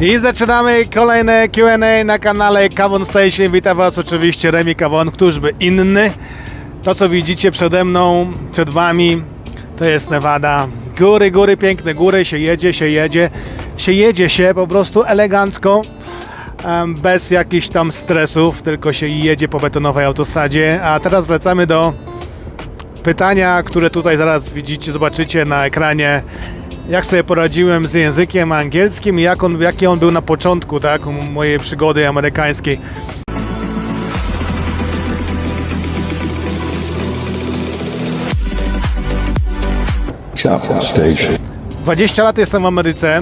I zaczynamy kolejne Q&A na kanale Kawon Station. Witam Was oczywiście Remi Kawon, któż by inny. To co widzicie przede mną, przed Wami, to jest Nevada. Góry, góry, piękne góry, się jedzie, się jedzie, się jedzie się po prostu elegancko, bez jakichś tam stresów, tylko się jedzie po betonowej autostradzie. A teraz wracamy do pytania, które tutaj zaraz widzicie, zobaczycie na ekranie. Jak sobie poradziłem z językiem angielskim i jak on, jaki on był na początku tak, mojej przygody amerykańskiej. Station. 20 lat jestem w Ameryce.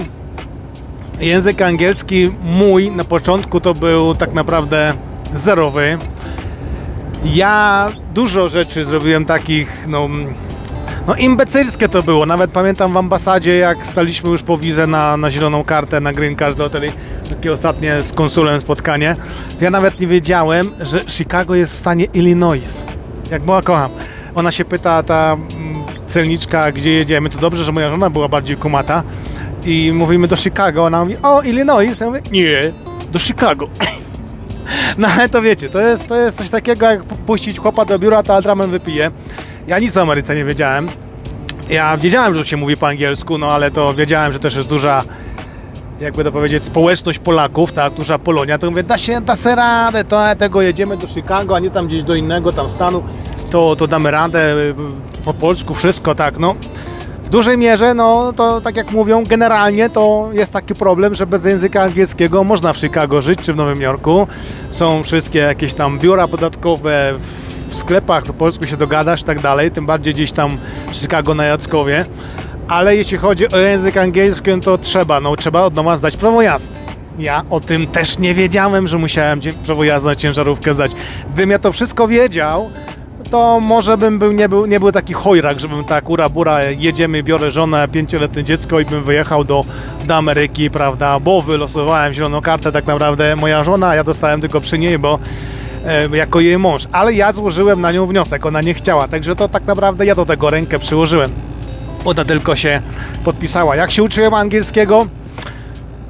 Język angielski mój na początku to był tak naprawdę zerowy. Ja dużo rzeczy zrobiłem takich, no, no imbecylskie to było. Nawet pamiętam w ambasadzie, jak staliśmy już po wizę na, na zieloną kartę, na green card hoteli, takie ostatnie z konsulem spotkanie, ja nawet nie wiedziałem, że Chicago jest w stanie Illinois. Jak była kocham. Ona się pyta, ta mm, celniczka, gdzie jedziemy, to dobrze, że moja żona była bardziej kumata i mówimy do Chicago, ona mówi, o Illinois, ja mówię, nie, do Chicago. No ale to wiecie, to jest, to jest coś takiego jak puścić chłopa do biura, to Altraman wypije. Ja nic o Ameryce nie wiedziałem. Ja wiedziałem, że tu się mówi po angielsku, no ale to wiedziałem, że też jest duża, jakby to powiedzieć, społeczność Polaków, tak, duża Polonia, to mówię, da się, da se radę, to tego jedziemy do Chicago, a nie tam gdzieś do innego tam stanu, to, to damy radę, po polsku wszystko, tak, no. W dużej mierze, no to tak jak mówią, generalnie to jest taki problem, że bez języka angielskiego można w Chicago żyć czy w Nowym Jorku. Są wszystkie jakieś tam biura podatkowe w- sklepach, po polsku się dogadasz i tak dalej, tym bardziej gdzieś tam w Chicago na Jackowie. Ale jeśli chodzi o język angielski, no to trzeba, no trzeba od nowa zdać prawo jazdy. Ja o tym też nie wiedziałem, że musiałem prawo jazdy na ciężarówkę zdać. Gdybym ja to wszystko wiedział, to może bym był, nie, był, nie był taki chojrak, żebym tak ura bura, jedziemy, biorę żonę, pięcioletnie dziecko i bym wyjechał do, do Ameryki, prawda, bo wylosowałem zieloną kartę, tak naprawdę moja żona, ja dostałem tylko przy niej, bo jako jej mąż, ale ja złożyłem na nią wniosek, ona nie chciała, także to tak naprawdę ja do tego rękę przyłożyłem. Ona tylko się podpisała. Jak się uczyłem angielskiego?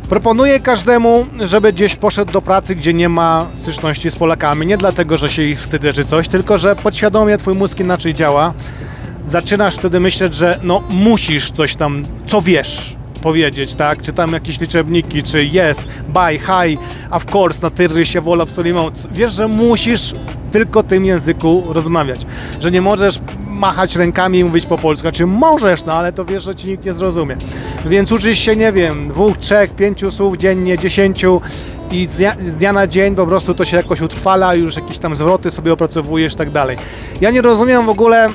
Proponuję każdemu, żeby gdzieś poszedł do pracy, gdzie nie ma styczności z Polakami. Nie dlatego, że się ich wstydzę czy coś, tylko że podświadomie twój mózg inaczej działa. Zaczynasz wtedy myśleć, że no musisz coś tam, co wiesz, powiedzieć, tak? Czy tam jakieś liczebniki, czy yes, bye, hi, of course, na tyrry się wola absolument. Wiesz, że musisz tylko tym języku rozmawiać. Że nie możesz machać rękami i mówić po polsku. Znaczy możesz, no ale to wiesz, że ci nikt nie zrozumie. Więc uczysz się, nie wiem, dwóch, trzech, pięciu słów dziennie, dziesięciu i z dnia, z dnia na dzień po prostu to się jakoś utrwala, już jakieś tam zwroty sobie opracowujesz i tak dalej. Ja nie rozumiem w ogóle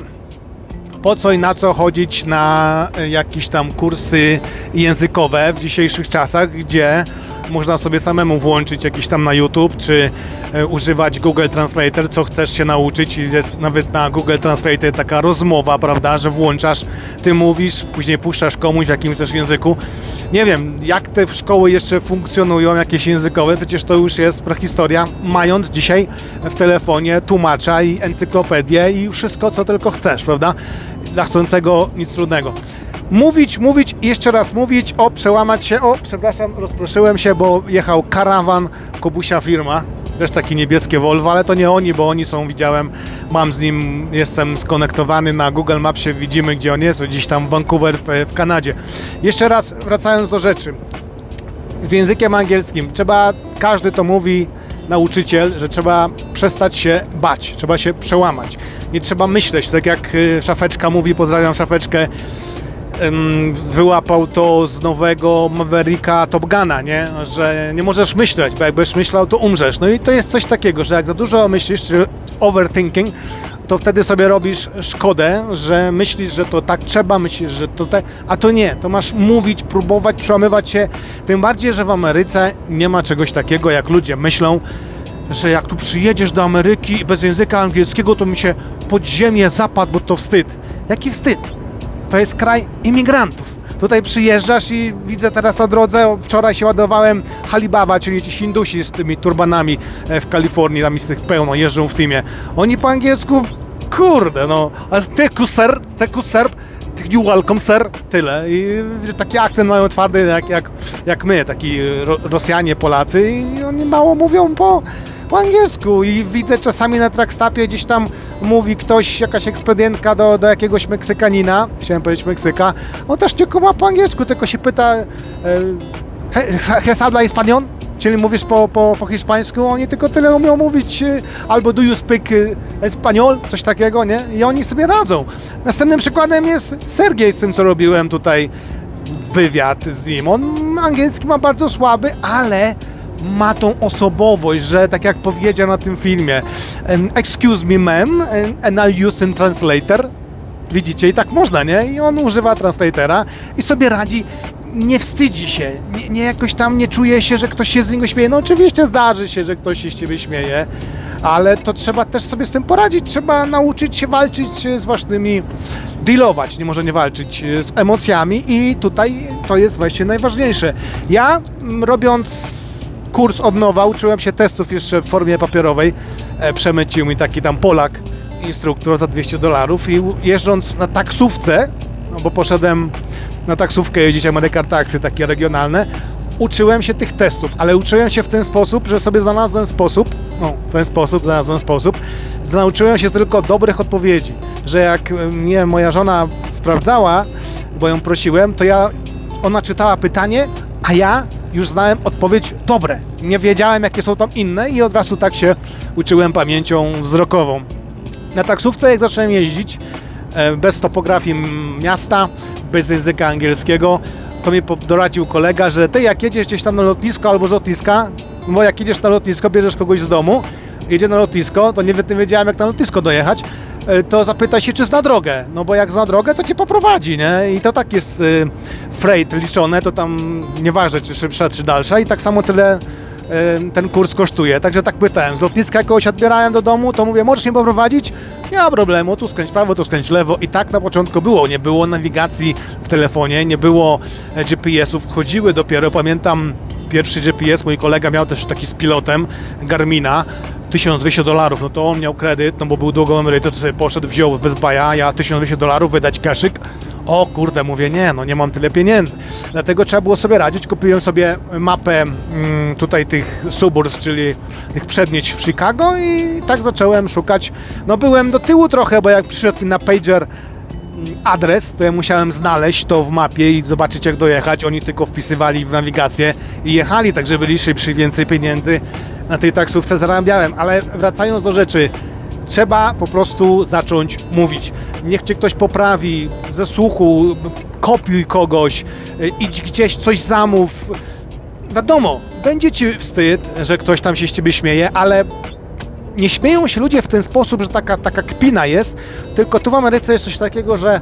po co i na co chodzić na e, jakieś tam kursy językowe w dzisiejszych czasach, gdzie można sobie samemu włączyć jakiś tam na YouTube, czy e, używać Google Translator, co chcesz się nauczyć. Jest nawet na Google Translator taka rozmowa, prawda, że włączasz, ty mówisz, później puszczasz komuś w jakimś też języku. Nie wiem, jak te szkoły jeszcze funkcjonują, jakieś językowe, przecież to już jest prehistoria, mając dzisiaj w telefonie tłumacza i encyklopedię i wszystko, co tylko chcesz, prawda? Dla chcącego nic trudnego. Mówić, mówić, jeszcze raz mówić, o, przełamać się, o, przepraszam, rozproszyłem się, bo jechał karawan, Kobusia firma, też takie niebieskie Volvo, ale to nie oni, bo oni są, widziałem, mam z nim, jestem skonektowany na Google Mapsie, widzimy gdzie on jest, gdzieś tam Vancouver w, w Kanadzie. Jeszcze raz, wracając do rzeczy, z językiem angielskim. Trzeba, każdy to mówi, nauczyciel, że trzeba przestać się bać, trzeba się przełamać. Nie trzeba myśleć, tak jak y, Szafeczka mówi, pozdrawiam Szafeczkę, wyłapał to z nowego Mavericka Top Guna, nie? Że nie możesz myśleć, bo jak będziesz myślał, to umrzesz. No i to jest coś takiego, że jak za dużo myślisz, czy overthinking, to wtedy sobie robisz szkodę, że myślisz, że to tak trzeba, myślisz, że to tak, a to nie, to masz mówić, próbować, przełamywać się, tym bardziej, że w Ameryce nie ma czegoś takiego, jak ludzie myślą, że jak tu przyjedziesz do Ameryki bez języka angielskiego, to mi się pod ziemię zapadł, bo to wstyd. Jaki wstyd? To jest kraj imigrantów. Tutaj przyjeżdżasz i widzę teraz na drodze, wczoraj się ładowałem Halibaba, czyli ci Hindusi z tymi turbanami e, w Kalifornii, tam jest tych pełno, jeżdżą w teamie. Oni po angielsku, kurde no, a teku serb, teku serb, New Welcome, sir, tyle. I że taki akcent mają twardy jak, jak, jak my, taki ro, Rosjanie, Polacy. I oni mało mówią po, po angielsku. I widzę czasami na trackstapie gdzieś tam mówi ktoś, jakaś ekspedientka do, do jakiegoś Meksykanina, chciałem powiedzieć Meksyka, on też tylko ma po angielsku, tylko się pyta e, "He- ¿Hes habla español? Czyli mówisz po, po, po hiszpańsku, oni tylko tyle umią mówić, e, albo do you speak e, español, coś takiego, nie? I oni sobie radzą. Następnym przykładem jest Sergiej z tym, co robiłem tutaj wywiad z nim. On angielski ma bardzo słaby, ale ma tą osobowość, że tak jak powiedział na tym filmie, excuse me ma'am, and I'll use in translator. Widzicie, i tak można, nie? I on używa translatera i sobie radzi, nie wstydzi się, nie, nie jakoś tam nie czuje się, że ktoś się z niego śmieje. No oczywiście zdarzy się, że ktoś się z ciebie śmieje, ale to trzeba też sobie z tym poradzić. Trzeba nauczyć się walczyć e, z własnymi, dealować, nie może nie walczyć e, z emocjami i tutaj to jest właśnie najważniejsze. Ja robiąc kurs od nowa, uczyłem się testów jeszcze w formie papierowej, e, przemycił mi taki tam Polak, instruktor za 200 dolarów i jeżdżąc na taksówce, no bo poszedłem na taksówkę jeździć American Taxy, takie regionalne, uczyłem się tych testów, ale uczyłem się w ten sposób, że sobie znalazłem sposób, no w ten sposób znalazłem sposób, nauczyłem się tylko dobrych odpowiedzi, że jak e, mnie moja żona sprawdzała, bo ją prosiłem, to ja, ona czytała pytanie, a ja już znałem odpowiedź dobre. Nie wiedziałem, jakie są tam inne i od razu tak się uczyłem pamięcią wzrokową. Na taksówce, jak zacząłem jeździć, e, bez topografii miasta, bez języka angielskiego, to mi doradził kolega, że ty jak jedziesz gdzieś tam na lotnisko albo z lotniska, bo jak jedziesz na lotnisko, bierzesz kogoś z domu, jedzie na lotnisko, to nie, wiedziałem jak na lotnisko dojechać, e, to zapytaj się, czy zna drogę, no bo jak zna drogę, to cię poprowadzi, nie? I to tak jest y, freight liczone, to tam nieważne, czy szybsza, czy dalsza i tak samo tyle ten kurs kosztuje. Także tak pytałem, z lotniska kogoś odbierałem do domu, to mówię, możesz mnie poprowadzić? Nie ma problemu, tu skręć prawo, tu skręć lewo. I tak na początku było, nie było nawigacji w telefonie, nie było e, GPS-ów, chodziły dopiero, pamiętam pierwszy GPS, mój kolega miał też taki z pilotem Garmina, 1200 dolarów, no to on miał kredyt, no bo był długą emerytę, to sobie poszedł, wziął bez baja, ja 1200 dolarów wydać kaszyk. O kurde, mówię, nie, no nie mam tyle pieniędzy. Dlatego trzeba było sobie radzić. Kupiłem sobie mapę mm, tutaj tych suburbs, czyli tych przedmieść w Chicago i tak zacząłem szukać. No byłem do tyłu trochę, bo jak przyszedł mi na pager mm, adres, to ja musiałem znaleźć to w mapie i zobaczyć jak dojechać. Oni tylko wpisywali w nawigację i jechali, także byli szybsi, więcej pieniędzy na tej taksówce zarabiałem. Ale wracając do rzeczy, trzeba po prostu zacząć mówić. Niech cię ktoś poprawi ze słuchu, kopiuj kogoś, y, idź gdzieś, coś zamów. Wiadomo, będzie ci wstyd, że ktoś tam się z ciebie śmieje, ale nie śmieją się ludzie w ten sposób, że taka, taka kpina jest, tylko tu w Ameryce jest coś takiego, że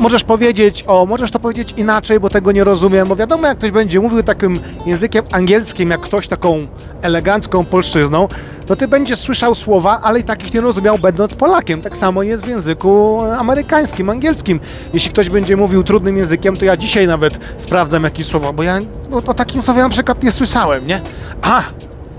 możesz powiedzieć, o, możesz to powiedzieć inaczej, bo tego nie rozumiem, bo wiadomo, jak ktoś będzie mówił takim językiem angielskim, jak ktoś taką elegancką polszczyzną, to ty będziesz słyszał słowa, ale i takich nie rozumiał, będąc Polakiem. Tak samo jest w języku amerykańskim, angielskim. Jeśli ktoś będzie mówił trudnym językiem, to ja dzisiaj nawet sprawdzam jakieś słowa, bo ja o, o takim słowie na przykład nie słyszałem, nie? A,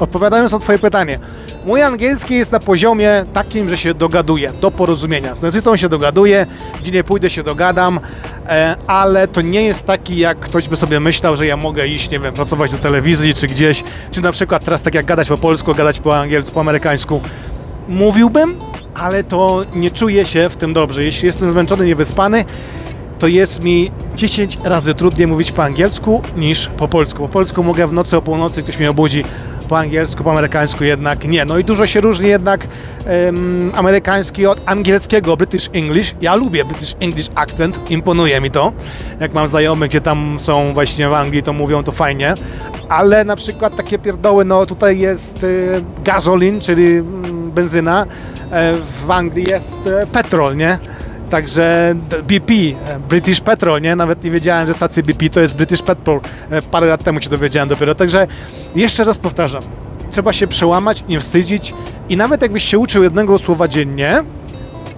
Odpowiadając na Twoje pytanie, mój angielski jest na poziomie takim, że się dogaduję, do porozumienia. Z Nezytą się dogaduję, gdzie nie pójdę się dogadam, e, ale to nie jest taki, jak ktoś by sobie myślał, że ja mogę iść, nie wiem, pracować do telewizji czy gdzieś, czy na przykład teraz tak jak gadać po polsku, gadać po angielsku, po amerykańsku. Mówiłbym, ale to nie czuję się w tym dobrze. Jeśli jestem zmęczony, niewyspany, to jest mi 10 razy trudniej mówić po angielsku niż po polsku. Po polsku mogę w nocy o północy, ktoś mnie obudzi, po angielsku, po amerykańsku jednak nie. No i dużo się różni jednak em, amerykański od angielskiego, British English. Ja lubię British English akcent, imponuje mi to. Jak mam znajomych, gdzie tam są właśnie w Anglii, to mówią to fajnie. Ale na przykład takie pierdoły, no tutaj jest y, gazolin, czyli mm, benzyna, e, w Anglii jest e, petrol, nie? Także BP, e, British Petrol, nie? Nawet nie wiedziałem, że stacja BP to jest British Petrol. E, Parę lat temu się dowiedziałem dopiero. Także jeszcze raz powtarzam. Trzeba się przełamać, nie wstydzić i nawet jakbyś się uczył jednego słowa dziennie,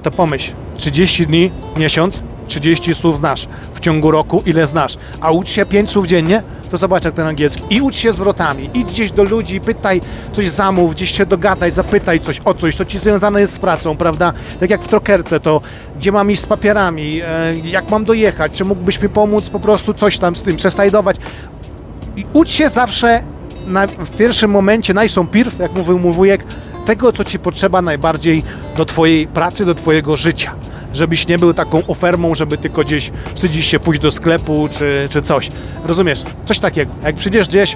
to pomyśl, 30 dni, miesiąc, 30 słów znasz. W ciągu roku ile znasz. A ucz się 5 słów dziennie, to zobacz jak ten angielski. I ucz się zwrotami, idź gdzieś do ludzi, pytaj coś zamów, gdzieś się dogadaj, zapytaj coś o coś, co ci związane jest z pracą, prawda? Tak jak w trokerce, to gdzie mam iść z papierami, e, jak mam dojechać, czy mógłbyś mi pomóc po prostu coś tam z tym, przestajdować. I ucz się zawsze na, w pierwszym momencie, najsąpierw, jak mówił mój wujek, tego, co ci potrzeba najbardziej do twojej pracy, do twojego życia. Żebyś nie był taką ofermą, żeby tylko gdzieś wstydzisz się pójść do sklepu czy, czy coś. Rozumiesz? Coś takiego. Jak przyjdziesz gdzieś,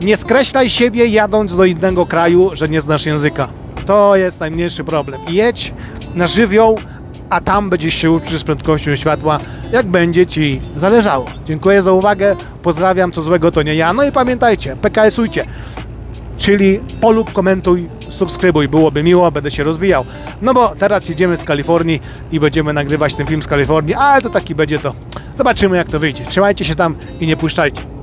nie skreślaj siebie jadąc do innego kraju, że nie znasz języka. To jest najmniejszy problem. Jedź na żywioł, a tam będziesz się uczył z prędkością światła, jak będzie Ci zależało. Dziękuję za uwagę, pozdrawiam, co złego to nie ja. No i pamiętajcie, PKS-ujcie, czyli polub, komentuj, subskrybuj, byłoby miło, będę się rozwijał. No bo teraz jedziemy z Kalifornii i będziemy nagrywać ten film z Kalifornii, ale to taki będzie to. Zobaczymy jak to wyjdzie. Trzymajcie się tam i nie puszczajcie.